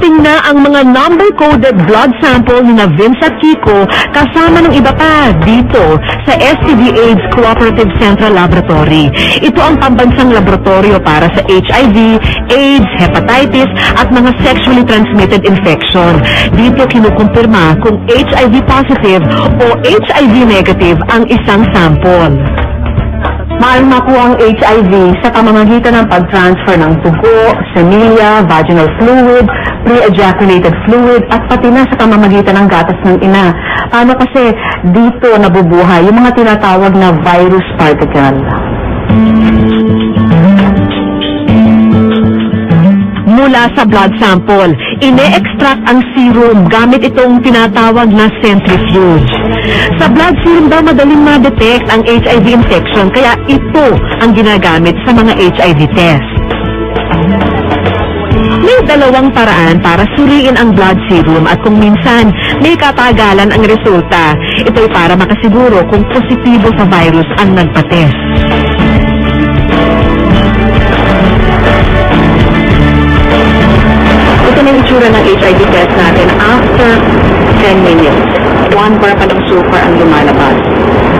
Dumating na ang mga number-coded blood sample ni Vince at Kiko kasama ng iba pa dito sa STD AIDS Cooperative Central Laboratory. Ito ang pambansang laboratorio para sa HIV, AIDS, hepatitis at mga sexually transmitted infection. Dito kinukumpirma kung HIV positive o HIV negative ang isang sample. Maaaring makuha ang HIV sa pamamagitan ng pag-transfer ng dugo, semilya, vaginal fluid, pre-ejaculated fluid, at pati na sa pamamagitan ng gatas ng ina. Paano kasi dito nabubuhay yung mga tinatawag na virus particle? Mula sa blood sample, ine-extract ang serum gamit itong tinatawag na centrifuge. Sa blood serum daw madaling ma-detect ang HIV infection kaya ito ang ginagamit sa mga HIV test. May dalawang paraan para suriin ang blood serum at kung minsan may katagalan ang resulta. Ito'y para makasiguro kung positibo sa virus ang nagpatest. HIV test natin after 10 minutes. One bar pa ng super ang lumalabas.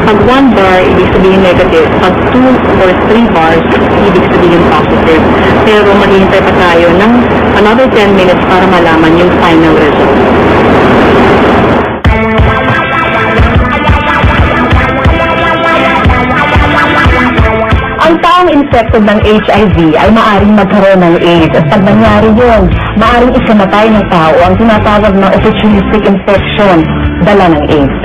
Pag one bar, ibig sabihin negative. Pag two or three bars, ibig sabihin positive. Pero maghihintay pa tayo ng another 10 minutes para malaman yung final result. Taong infected ng HIV ay maaring magkaroon ng AIDS at pag nangyari yun, maaring ikamatay ng tao ang tinatawag na opportunistic infection, dala ng AIDS.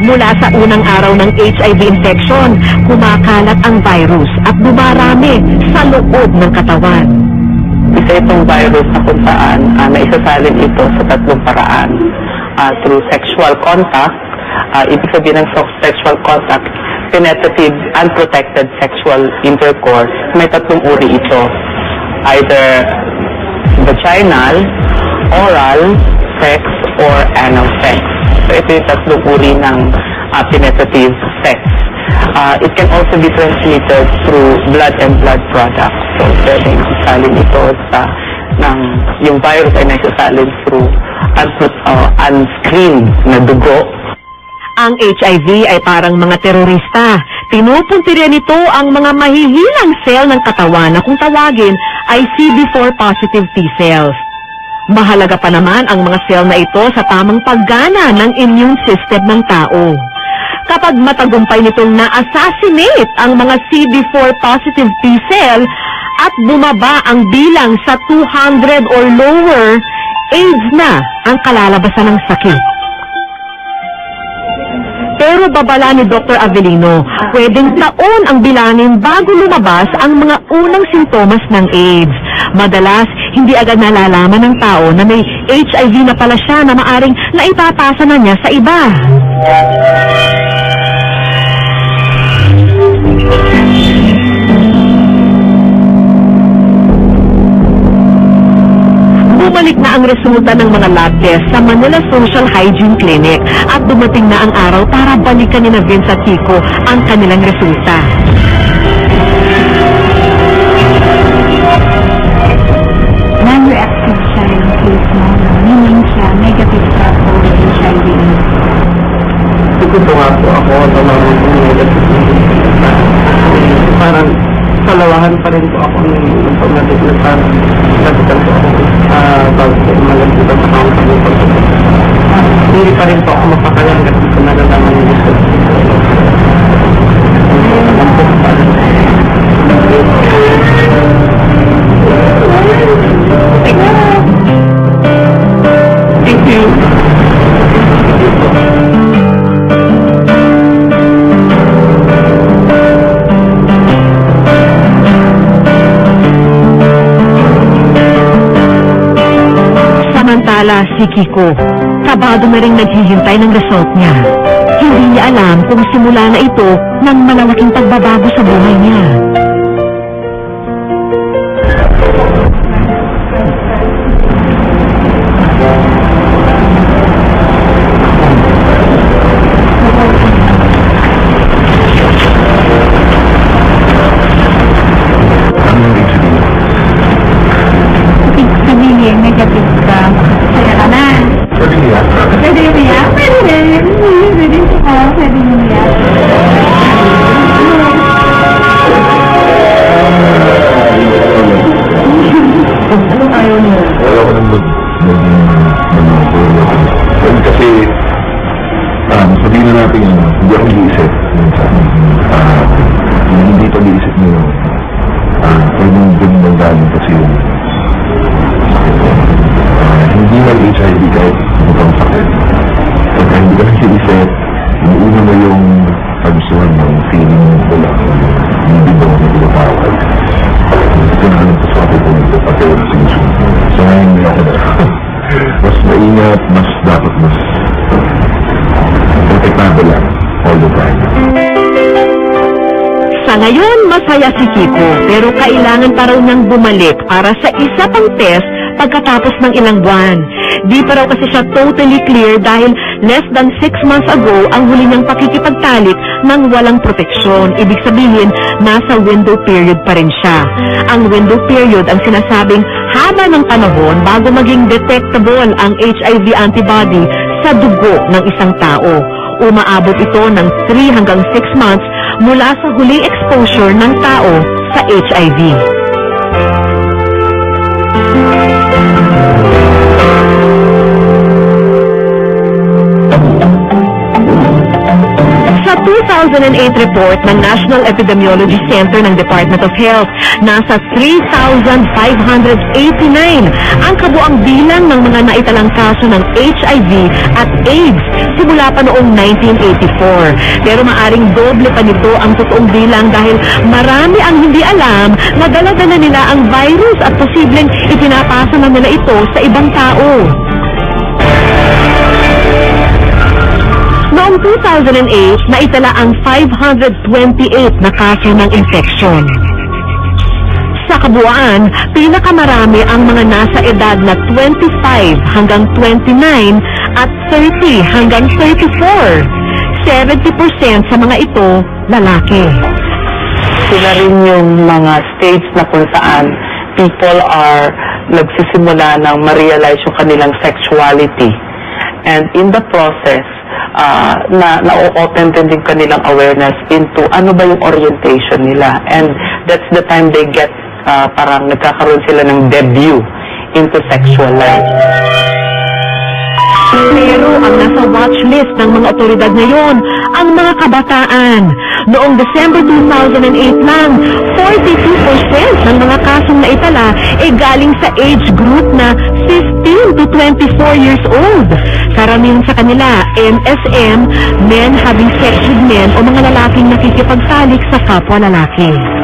Mula sa unang araw ng HIV infection, kumakalat ang virus at dumarami sa loob ng katawan. Isa itong virus na kung saan uh, naisasalin ito sa tatlong paraan. Ah, through sexual contact, ah, ibig sabihin ng sexual contact, penetrative, unprotected sexual intercourse, may tatlong uri ito. Either vaginal, oral, sex, or anal sex. So ito yung tatlong uri ng ah, penetrative sex. Ah, it can also be transmitted through blood and blood products. So pwedeng isalin ito sa ng yung virus ay naisasalin through unpro- ah, unscreened na dugo Ang HIV ay parang mga terorista. Pinupuntirya nito ang mga mahihilang cell ng katawan na kung tawagin ay CD4 positive T cells. Mahalaga pa naman ang mga cell na ito sa tamang paggana ng immune system ng tao. Kapag matagumpay nitong na-assassinate ang mga CD4 positive T cell at bumaba ang bilang sa 200 or lower, AIDS na ang kalalabasan ng sakit. Pero babala ni Dr. Avelino, pwedeng taon ang bilangin bago lumabas ang mga unang sintomas ng AIDS. Madalas, hindi agad nalalaman ng tao na may HIV na pala siya na maaring naipapasa na niya sa iba. Bumalik na ang resulta ng mga lab test sa Manila Social Hygiene Clinic at dumating na ang araw para balikan ni na Vince at Kiko ang kanilang resulta. Non-reactive siya yung case mo. Meaning siya, negative po HIV. Tututo nga po ako sa mga parang kalawahan pa rin po ako ng informative na parang nagitan po ako uh, bago po malagita sa company po. Hindi pa rin po ako mapakalang kasi ko nalalaman yung. Thank you. Samantala, si Kiko, kabado na rin naghihintay ng result niya. Hindi niya alam kung simula na ito ng malalaking pagbabago sa buhay niya. Natin yun, hindi ako nag-iisip. minsan. Yung hindi pag-iisip mo yun. Ah, pwedeng dun manggaling kasi yun. Ah, hindi lang HIV kahit ibang sakit. Pagka hindi ka nag-iisip, Ngayon, masaya si Kiko, pero kailangan pa raw niyang bumalik para sa isa pang test pagkatapos ng ilang buwan. Di pa raw kasi siya totally clear dahil less than 6 months ago ang huli niyang pakikipagtalik ng walang proteksyon. Ibig sabihin, nasa window period pa rin siya. Ang window period ang sinasabing haba ng panahon bago maging detectable ang HIV antibody sa dugo ng isang tao. Umaabot ito ng 3 hanggang 6 months mula sa huling exposure ng tao sa HIV. Sa 2008 report ng National Epidemiology Center ng Department of Health, nasa 3,589 ang kabuang bilang ng mga naitalang kaso ng HIV at AIDS simula pa noong 1984. Pero maaring doble pa nito ang totoong bilang dahil marami ang hindi alam na dala-dala nila ang virus at posibleng ipinapasa na nila ito sa ibang tao. Noong 2008, naitala ang 528 na kaso ng infeksyon. Sa kabuuan, pinakamarami ang mga nasa edad na 25 hanggang 29 at 30 hanggang 34. 70% sa mga ito, lalaki. Sila rin yung mga states na kung saan people are nagsisimula ng ma-realize yung kanilang sexuality. And in the process, uh, na na-open din din kanilang awareness into ano ba yung orientation nila. And that's the time they get, uh, parang nagkakaroon sila ng debut into sexual life. Pero ang nasa watch list ng mga otoridad ngayon, ang mga kabataan. Noong December 2008 lang, 42% ng mga kasong naitala ay galing sa age group na 15 to 24 years old. Karamihan sa kanila, MSM, men having sex with men o mga lalaking nakikipagsalik sa kapwa lalaki.